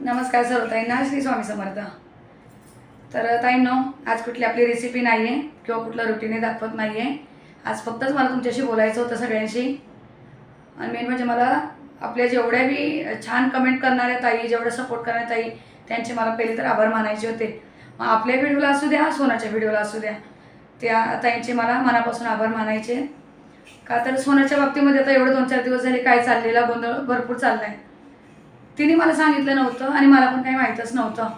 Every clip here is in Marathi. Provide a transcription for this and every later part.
नमस्कार सर्व ताईंना श्री स्वामी समर्थ. तर ताईंनो आज कुठली आपली रेसिपी नाही आहे किंवा कुठलं रुटीने दाखवत नाही आहे आज फक्तच मला तुमच्याशी बोलायचं होतं सगळ्यांशी. आणि मेन म्हणजे मला आपल्या जेवढ्या बी छान कमेंट करणाऱ्या ताई जेवढं सपोर्ट करणाऱ्या ताई त्यांचे मला पहिले तर आभार मानायचे होते. मग आपल्या व्हिडिओला असू द्या सोनाच्या व्हिडिओला असू द्या. त्या ताईंचे मला मनापासून आभार मानायचे. का तर सोन्याच्या बाबतीमध्ये आता एवढं दोन चार दिवस झाले काय चाललेला गोंधळ भरपूर चालला आहे तिने मला सांगितलं नव्हतं आणि मला पण काही माहीतच नव्हतं.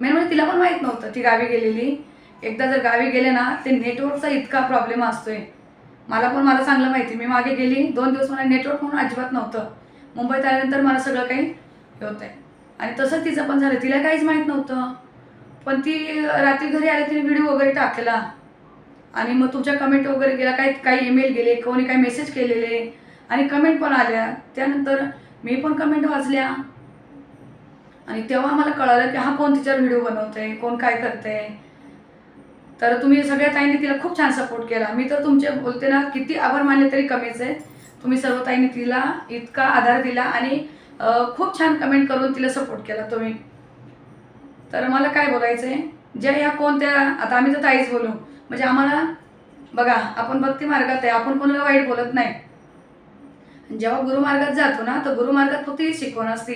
मेन म्हणजे तिला पण माहीत नव्हतं ती गावी गेलेली. एकदा जर गावी गेले ना ते नेटवर्कचा इतका प्रॉब्लेम असतोय. मला पण मला चांगलं माहिती. मी मागे गेली दोन दिवस मला नेटवर्क म्हणून अजिबात नव्हतं. मुंबईत आल्यानंतर मला सगळं काही हे होतं आहे आणि तसं तिचं पण झालं. तिला काहीच माहीत नव्हतं. पण ती रात्री घरी आली तिने व्हिडिओ वगैरे टाकला. आणि मग तुमच्या कमेंट वगैरे गेला. काही काही ईमेल गेले कोणी काही मेसेज केलेले. आणि कमेंट पण आल्या. त्यानंतर मी पण कमेंट वाचल्या. आणि तेव्हा मला कळालं की हा कोण तिच्यावर व्हिडिओ बनवते कोण काय करते तर तुम्ही सगळ्या ताईंनी तिला खूप छान सपोर्ट केला. मी तर तुमचे बोलते ना किती आभार मानले तरी कमीच आहे. तुम्ही सर्व ताईंनी तिला इतका आधार दिला आणि खूप छान कमेंट करून तिला सपोर्ट केला तुम्ही. तर मला काय बोलायचं आहे ज्या ह्या कोणत्या आता आम्ही तर ताईच बोलू. म्हणजे आम्हाला बघा आपण भक्ती मार्गात आहे. आपण कोणाला वाईट बोलत नाही. जेव्हा गुरुमार्गात जातो ना तर गुरुमार्गात फक्त ही शिकवण असते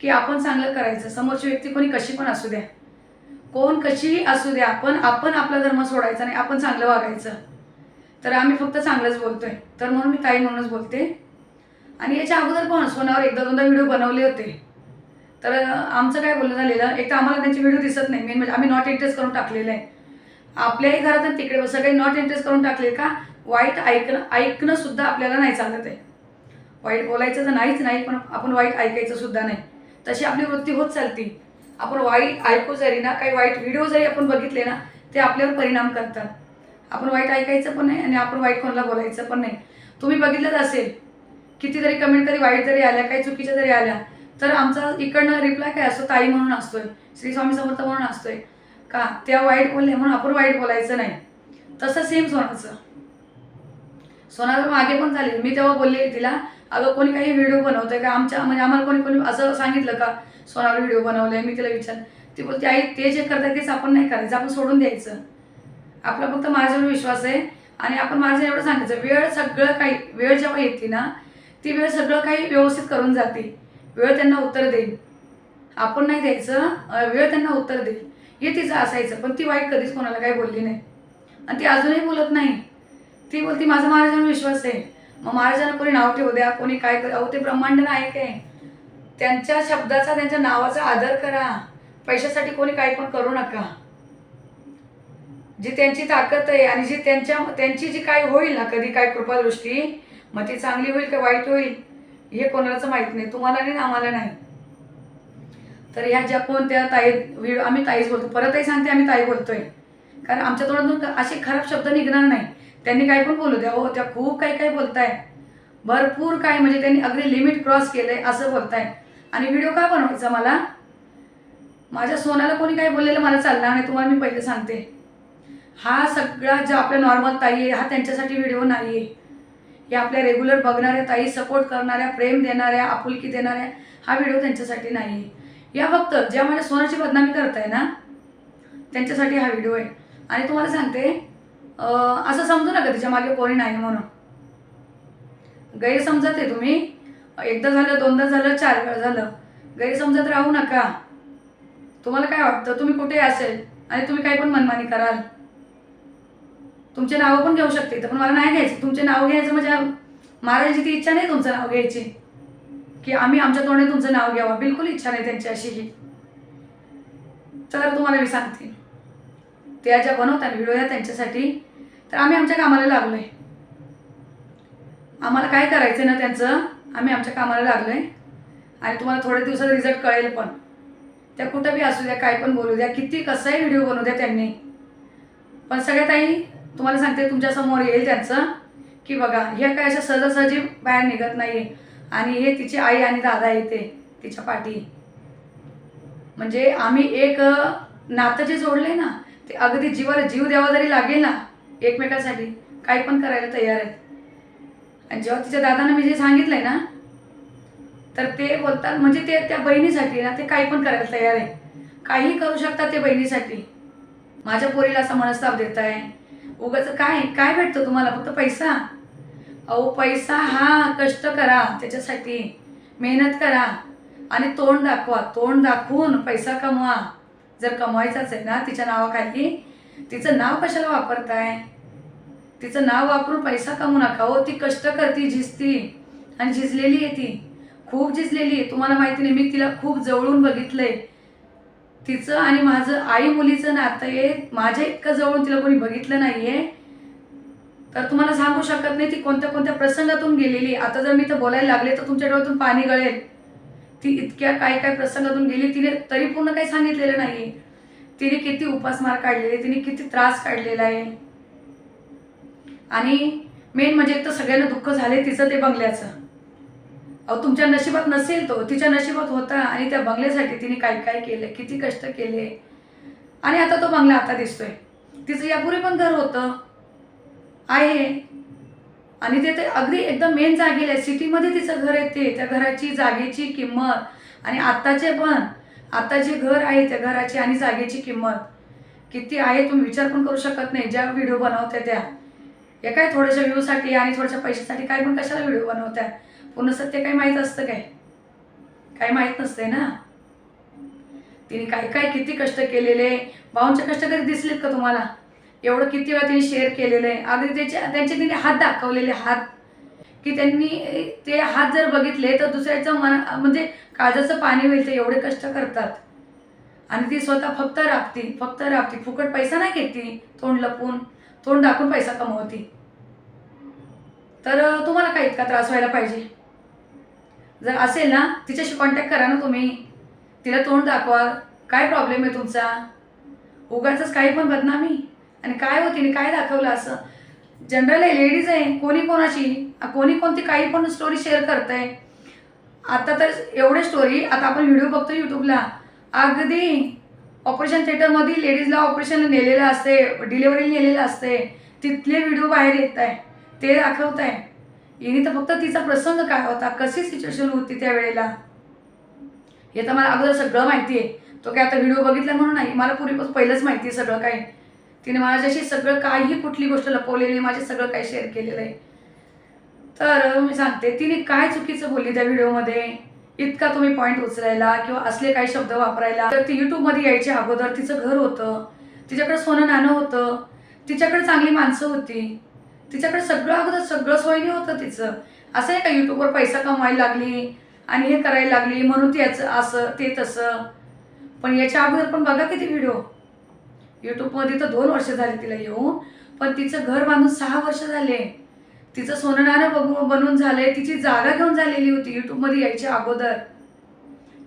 की आपण चांगलं करायचं. समोरची व्यक्ती कोणी कशी पण असू द्या. कोण कशीही असू द्या पण आपण आपला धर्म सोडायचा नाही आपण चांगलं वागायचं. तर आम्ही फक्त चांगलंच बोलतोय. तर म्हणून मी ताई म्हणूनच बोलते. आणि याच्या अगोदर पण सोनावर एकदा दोनदा व्हिडिओ बनवले होते. तर आमचं काय बोलणं झालेलं एक तर आम्हाला त्यांचे व्हिडिओ दिसत नाही. मेन म्हणजे आम्ही नॉट इंटरेस्ट करून टाकलेलं आहे. आपल्याही घरात आणि तिकडे सगळे नॉट इंटरेस्ट करून टाकले का वाईट ऐकणं ऐकणं सुद्धा आपल्याला नाही चालत आहे. वाईट बोलायचं तर नाहीच नाही पण आपण वाईट ऐकायचं सुद्धा नाही. तशी आपली वृत्ती होत चालती. आपण वाईट ऐकू जरी ना काही वाईट व्हिडिओ जरी आपण बघितले ना ते आपल्यावर परिणाम करतात. आपण वाईट ऐकायचं पण नाही आणि आपण वाईट कोणाला बोलायचं पण नाही. तुम्ही बघितलंच असेल कितीतरी कमेंट तरी वाईट जरी आल्या काही चुकीच्या जरी आल्या तर आमचा इकडनं रिप्लाय काय असतो? ताई म्हणून असतोय श्री स्वामी समर्थ म्हणून असतोय. का? त्या वाईट बोलले म्हणून आपण वाईट बोलायचं नाही. तसं सेम सोनाचं. सोनाला मागे पण चालेल. मी तेव्हा बोलले तिला अगं कोणी काही व्हिडिओ बनवतोय का? आमच्या म्हणजे आम्हाला कोणी कोणी असं सांगितलं का? सोनावर व्हिडिओ बनवले मी तिला विचार ती बोलते आई ते जे करताय तेच आपण नाही करायचं आपण सोडून द्यायचं. आपला फक्त माझ्यावर विश्वास आहे. आणि आपण माझं एवढं सांगायचं वेळ सगळं काही वेळ जेव्हा येते ना ती वेळ सगळं काही व्यवस्थित करून जाते. वेळ त्यांना उत्तर देईल. आपण नाही द्यायचं वेळ त्यांना उत्तर देईल. हे तिचं असायचं पण ती वाईट कधीच कोणाला काही बोलली नाही. आणि ती अजूनही बोलत नाही. ती बोलती माझा माझ्यावर विश्वास आहे. मग महाराजांना कोणी नाव ठेवू द्या कोणी काय कर? अहो ते ब्रह्मांड नायक आहे. त्यांच्या शब्दाचा त्यांच्या नावाचा आदर करा. पैशासाठी कोणी काही पण करू नका. जी त्यांची ताकद आहे आणि जी त्यांच्या त्यांची जी काय होईल ना कधी काय कृपादृष्टी मग ती चांगली होईल का वाईट होईल हे कोणालाच माहीत नाही. तुम्हाला नाही आम्हाला नाही. तर ह्या ज्या कोणत्या ताई व्हिडिओ आम्ही ताईच बोलतो. परतही सांगते आम्ही ताई बोलतोय. कारण आमच्या तोंडातून असे खराब शब्द निघणार नाही. त्यांनी काय पण बोलू द्या. हो त्या खूप काही काही बोलताय. भरपूर काय म्हणजे त्यांनी अगदी लिमिट क्रॉस केलंय असं बोलताय. आणि व्हिडिओ का बनवायचा मला? माझ्या सोनाला कोणी काय बोललेलं मला चालणार नाही तुम्हाला मी पहिले सांगते. हा सगळा जो आपल्या नॉर्मल ताई आहे हा त्यांच्यासाठी व्हिडिओ नाही आहे या आपल्या रेग्युलर बघणाऱ्या ताई सपोर्ट करणाऱ्या प्रेम देणाऱ्या आपुलकी देणाऱ्या हा व्हिडिओ त्यांच्यासाठी नाही आहे या फक्त ज्या माझ्या सोनाची बदनामी करताय ना त्यांच्यासाठी हा व्हिडिओ आहे. आणि तुम्हाला सांगते असं समजू नका तिच्यामागे कोणी नाही म्हणून. गैरसमजत आहे तुम्ही. एकदा झालं दोनदा झालं चार वेळा झालं. गैरसमजत राहू नका. तुम्हाला काय वाटतं? तुम्ही कुठे असेल? आणि तुम्ही काही पण मनमानी कराल. तुमचे नावं पण घेऊ शकते तर पण मला नाही घ्यायचं. तुमचे नाव घ्यायचं म्हणजे महाराजांची ती इच्छा नाही तुमचं नाव घ्यायची. की आम्ही आमच्या तोंडे तुमचं नाव घ्यावं. बिलकुल इच्छा नाही त्यांची अशी ही. तर तुम्हाला मी सांगते. त्या ज्या बनवतात व्हिडिओ या त्यांच्यासाठी. तर आम्ही आमच्या कामाला लागलो आहे आम्हाला काय करायचं ना त्यांचं आम्ही आमच्या कामाला लागलो आहे आणि तुम्हाला थोड्या दिवसात रिझल्ट कळेल पण. त्या कुठं बी असू द्या काय पण बोलू द्या किती कसाही व्हिडिओ बनवू द्या त्यांनी. पण सगळ्यात आई तुम्हाला सांगते तुमच्यासमोर येईल त्यांचं की बघा ह्या काय अशा सहजासहजी बाहेर निघत नाही आणि हे तिची आई आणि दादा येते तिच्या पाठी. म्हणजे आम्ही एक नातं जे जोडले ना ते अगदी जीवाला जीव द्यावा जरी लागेल ना एकमेकासाठी काही पण करायला तयार आहेत. आणि जेव्हा तिच्या दादानं मी जे सांगितलं आहे ना तर ते बोलतात म्हणजे ते त्या बहिणीसाठी ना ते काही पण करायला तयार आहे काही करू शकतात ते बहिणीसाठी. माझ्या पोरीला असा मनस्ताप देत आहे उगाच काय काय भेटतं तुम्हाला? फक्त पैसा? अहो पैसा हा कष्ट करा त्याच्यासाठी मेहनत करा आणि तोंड दाखवा. तोंड दाखवून पैसा कमवा. जर कमवायचाच आहे ना तिच्या नावाखाली तिचं नाव कशाला वापरताय? तिचं नाव वापरून पैसा कमवू नका. हो ती कष्ट करती झिजती आणि झिजलेली आहे ती. खूप झिजलेली आहे. तुम्हाला माहिती नाही मी तिला खूप जवळून बघितलंय. तिचं आणि माझं आई मुलीचं नातं आहे. माझ्या इतकं जवळून तिला कोणी बघितलं नाही आहे तर तुम्हाला सांगू शकत नाही ती कोणत्या कोणत्या प्रसंगातून गेलेली आता जर मी तर बोलायला लागले तर तुमच्या डोळ्यातून पाणी गळेल. ती इतक्या काय काय प्रसंगातून गेली तिने तरी पूर्ण काही सांगितलेलं नाही तिने किती उपासमार काढलेले तिने किती त्रास काढलेला आहे. आणि मेन म्हणजे एक तर सगळ्यांना दुःख झाले तिचं ते बंगल्याचं. अहो तुमच्या नशिबात नसेल तो तिच्या नशिबात होता आणि त्या बंगल्यासाठी तिने काय काय केलं किती कष्ट केले. आणि आता तो बंगला आता दिसतोय. तिचं यापूर्वी पण घर होतं. आहे. आणि ते ते अगदी एकदम मेन जागेला आहे. सिटीमध्ये तिचं घर आहे ते त्या घराची जागेची किंमत. आणि आत्ताचे पण आता जे घर आहे त्या घराची आणि जागेची किंमत. किती आहे तुम्ही विचार पण करू शकत नाही. ज्या व्हिडिओ बनवत्या त्या. हे काय थोड्याशा व्ह्यूसाठी आणि थोड्याशा पैशासाठी काय पण कशाला व्हिडिओ बनवत्या? पूर्ण सत्य काही माहीत असतं काय? काही माहीत नसते ना? तिने काय काय किती कष्ट केलेले? भाऊंचे कष्ट कधी दिसलेत का तुम्हाला? एवढं किती वेळा तिने शेअर केलेलं आहे? अगदी त्याचे त्यांचे तिने हात दाखवलेले हात. की त्यांनी ते हात जर बघितले तर दुसऱ्याचं मन म्हणजे काळजाचं पाणी होईल ते एवढे कष्ट करतात. आणि ती स्वतः फक्त राबती फक्त राबती. फुकट पैसा नाही घेत ती तोंड लपून. तोंड दाखवून पैसा कमवती. तर तुम्हाला काय इतका त्रास व्हायला पाहिजे? जर असेल ना तिच्याशी कॉन्टॅक्ट करा ना तुम्ही. तिला तोंड दाखवा. काय प्रॉब्लेम आहे तुमचा? उगाच काही पण बदनामी. आणि काय होती काय दाखवलं असं? जनरल आहे लेडीज आहे. कोणी कोणाची कोणी कोणती काही पण स्टोरी शेअर करते आता तर एवढे स्टोरी आता आपण व्हिडिओ बघतो यूट्यूबला अगदी ऑपरेशन थिएटरमध्ये लेडीजला ऑपरेशन नेलेलं असते डिलेवरी नेलेलं असते. तिथले व्हिडिओ बाहेर येत आहे. ते दाखवत आहे. हिने तर फक्त तिचा प्रसंग काय होता? कशी सिच्युएशन होती त्यावेळेला हे तर मला अगोदर सगळं माहिती आहे. तो काय आता व्हिडिओ बघितला म्हणून नाही. मला पूर्वीपासून पहिलंच माहिती आहे सगळं काही. तिने माझ्याशी सगळं काही कुठली गोष्ट लपवलेली माझे सगळं काही शेअर केलेलं आहे. तर मी सांगते. तिने काय चुकीचं बोलली त्या व्हिडिओमध्ये? इतका तुम्ही पॉईंट उचलायला किंवा असले काही शब्द वापरायला तर ती यूट्यूबमध्ये यायच्या अगोदर तिचं घर होतं तिच्याकडे सोनं नाणं होतं तिच्याकडे चांगली माणसं होती तिच्याकडे सगळं अगोदर सगळं सोयीने होतं तिचं. असं आहे का यूट्यूबवर पैसा कमवायला लागली आणि हे करायला लागली म्हणून ती याचं असं ते तसं. पण याच्या अगोदर पण बघा किती व्हिडिओ यूट्यूबमध्ये तर दोन वर्ष झाले तिला येऊन पण तिचं घर बांधून सहा वर्ष झाले. तिचं सोनं बघू बनून झालंय. तिची जागा घेऊन झालेली होती. यूट्यूबमध्ये यायच्या अगोदर.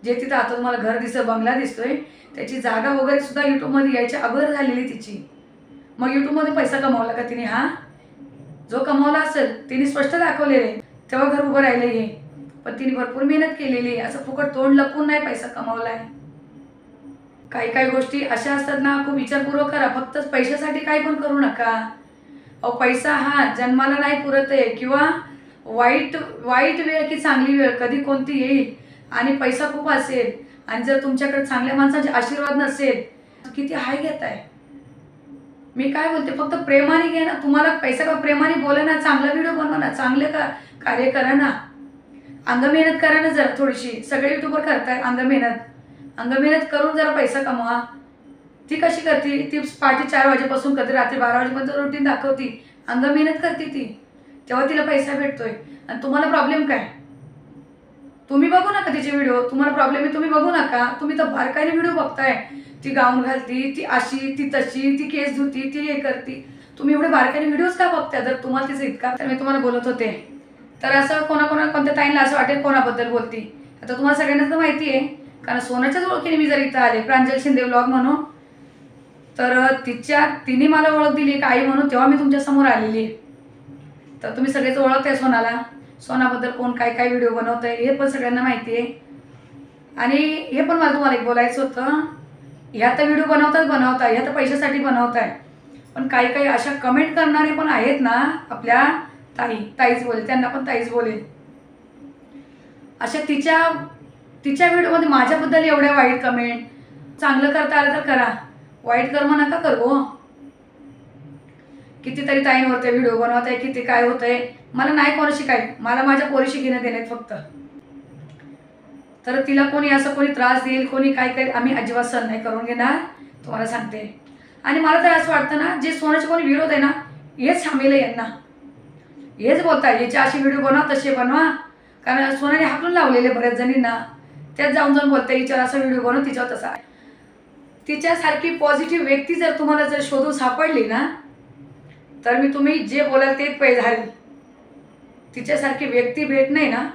जे तिथं आता तुम्हाला घर दिसतं बंगला दिसतोय त्याची जागा वगैरे सुद्धा यूट्यूबमध्ये यायच्या अगोदर झालेली तिची. मग यूट्यूबमध्ये पैसा कमावला का तिने? हा? जो कमावला असेल तिने स्पष्ट दाखवलेले. तेव्हा घर उभं राहिलं हे. पण तिने भरपूर मेहनत केलेली. आहे असं फुकट तोंड लपून नाही पैसा कमावलाय. काही काही गोष्टी अशा असतात ना खूप विचारपूर्वक करा. फक्त पैशासाठी काही पण करू नका. पैसा हा जन्माला नाही पुरत आहे. किंवा वाईट वाईट वेळ की चांगली वेळ कधी कोणती येईल आणि पैसा खूप असेल आणि जर तुमच्याकडे चांगल्या माणसाचे आशीर्वाद नसेल तर किती हाय घेत आहे मी काय बोलते फक्त प्रेमाने घे ना. तुम्हाला पैसा का प्रेमाने बोला ना चांगला व्हिडिओ बनवा ना चांगले का कार्य करा ना. अंग मेहनत करा ना जरा थोडीशी. सगळे युट्यूबर करताय अंग मेहनत अंग मेहनत करून जरा पैसा कमवा. ती कशी करते? ती पहाटे चार वाजेपासून कधी रात्री बारा वाजेपर्यंत रुटीन दाखवती. अंग मेहनत करते ती. तेव्हा तिला पैसा भेटतोय. आणि तुम्हाला प्रॉब्लेम काय? तुम्ही बघू नका तिचे व्हिडिओ तुम्हाला प्रॉब्लेम आहे तुम्ही बघू नका. तुम्ही तर बारकाईने व्हिडिओ बघताय. ती गाऊन घालती ती अशी ती तशी ती केस धुती ती हे करती. तुम्ही एवढे बारकाईने व्हिडिओज का बघताय? जर तुम्हाला तिचं इतका तर मी तुम्हाला बोलत होते. तर असं कोणाकोणा कोणत्या ताईंना असं वाटेल कोणाबद्दल बोलती. आता तुम्हाला सगळ्यांना तर माहिती आहे. कारण सोनाच्याच ओळखीने मी जर इथं आले प्रांजल शिंदे ब्लॉग म्हणून तर तिच्या तिने मला ओळख दिली एक आई म्हणून तेव्हा मी तुमच्यासमोर आलेली आहे. तर तुम्ही सगळेच ओळखताय सोनाला. सोनाबद्दल कोण काय काय व्हिडिओ बनवत आहे हे पण सगळ्यांना माहिती आहे. आणि हे पण मला तुम्हाला एक बोलायचं होतं. ह्या तर व्हिडिओ बनवतात बनवताय ह्या तर पैशासाठी बनवताय. पण काही काही अशा कमेंट करणारे पण आहेत ना आपल्या ताई ताईच बोले त्यांना पण ताईच बोलेल अशा तिच्या तिच्या व्हिडिओमध्ये माझ्याबद्दल एवढ्या वाईट कमेंट चांगलं करता आलं तर करा. वाईट कर्म नका करू हो. कितीतरी ताईंवरती व्हिडिओ बनवत आहे किती काय होतंय. मला नाही कोणाशी काय मला माझ्या पोरीशी घेणं देण्यात फक्त. तर तिला कोणी असं कोणी त्रास देईल कोणी काय करेल आम्ही अजिबात सहन नाही करून घेणार तुम्हाला सांगते. आणि मला तर असं वाटतं ना जे सोन्याचे कोणी विरोध आहे ना हेच सामील यांना. हेच बोलताय याचे असे व्हिडिओ बनवा तसे बनवा. कारण सोन्याने हाकलून लावलेले बऱ्याच जणींना. त्यात जाऊन जाऊन बोलते हिच्यावर असा व्हिडिओ बनव तिच्यावर तसा. तिच्यासारखी पॉझिटिव्ह व्यक्ती जर तुम्हाला जर शोधून सापडली ना तर मी तुम्ही जे बोलाल ते पै झाले तिच्यासारखी व्यक्ती भेट नाही ना.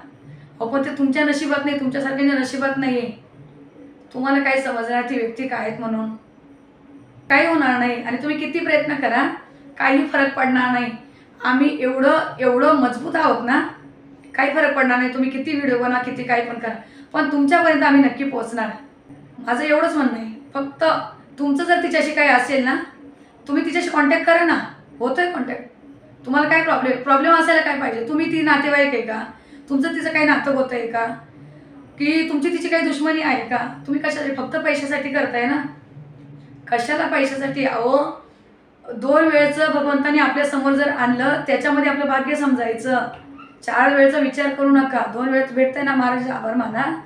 हो पण ते तुमच्या नशिबात नाही तुमच्यासारख्यांच्या नशिबात नाही आहे तुम्हाला काय समजणार ती व्यक्ती काय आहेत म्हणून? काही होणार नाही. आणि तुम्ही किती प्रयत्न करा काही फरक पडणार नाही. आम्ही एवढं एवढं मजबूत आहोत ना काही फरक पडणार नाही. तुम्ही किती व्हिडिओ बना किती काही पण करा. पण तुमच्यापर्यंत आम्ही नक्की पोहोचणार. माझं एवढंच म्हणणं आहे. फक्त तुमचं जर तिच्याशी काही असेल ना तुम्ही तिच्याशी कॉन्टॅक्ट करा ना. होतोय कॉन्टॅक्ट तुम्हाला काय प्रॉब्लेम प्रॉब्लेम असायला काय पाहिजे? तुम्ही ती नातेवाईक आहे का? तुमचं तिचं काही नातं होतं आहे का? की तुमची तिची काही दुश्मनी आहे का? तुम्ही कशासाठी फक्त पैशासाठी करताय ना? कशाला पैशासाठी? अहो दोन वेळचं भगवंताने आपल्यासमोर जर आणलं त्याच्यामध्ये आपलं भाग्य समजायचं. चार वेळचा विचार करू नका. दोन वेळेत भेटतंय ना महाराज आभार माना.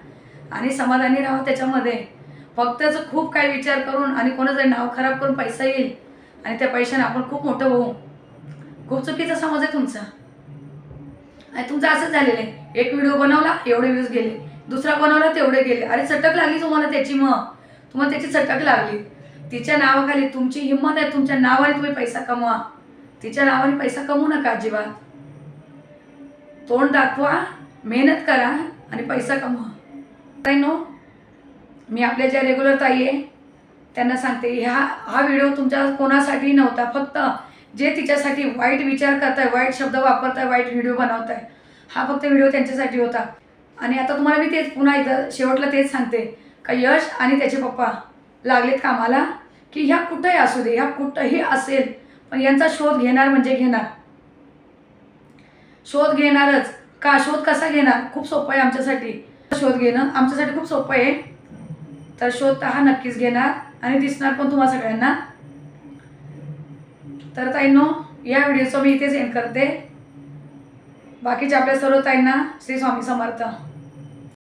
आणि समाधानी राहा त्याच्यामध्ये. फक्तच खूप काही विचार करून आणि कोणाचं नाव खराब करून पैसा येईल आणि त्या पैशाने आपण खूप मोठं होऊ. खूप चुकीचा समज आहे तुमचा. आणि तुमचं असंच झालेलं आहे. एक व्हिडिओ बनवला एवढे व्ह्यूज गेले. दुसरा बनवला तेवढे गेले. अरे चटक लागली तुम्हाला त्याची मग. तुम्हाला त्याची चटक लागली. तिच्या नावाखाली तुमची हिंमत आहे. तुमच्या नावाने तुम्ही पैसा कमवा. तिच्या नावाने पैसा कमवू नका अजिबात. तोंड दाखवा मेहनत करा आणि पैसा कमवा. काय नो? मी आपल्या ज्या रेग्युलर ताई आहे त्यांना सांगते ह्या हा व्हिडिओ तुमच्या कोणासाठी नव्हता. फक्त जे तिच्यासाठी वाईट विचार करताय वाईट शब्द वापरताय वाईट व्हिडिओ बनवताय हा फक्त व्हिडिओ त्यांच्यासाठी होता. आणि आता तुम्हाला मी तेच पुन्हा एकदा शेवटला तेच सांगते का यश आणि त्याचे पप्पा लागलेत कामाला की ह्या कुठंही असू दे ह्या कुठंही असेल पण यांचा शोध घेणार म्हणजे घेणार. शोध घेणारच. का शोध कसा घेणार? खूप सोपं आहे आमच्यासाठी. शोध घेणं आमच्यासाठी खूप सोपं आहे. तर शोध हा नक्कीच घेणार आणि दिसणार पण तुम्हा सगळ्यांना. तर ताईंनो या व्हिडिओचं मी इथेच एंड करते. बाकीच्या आपल्या सर्व ताईंना श्री स्वामी समर्थ.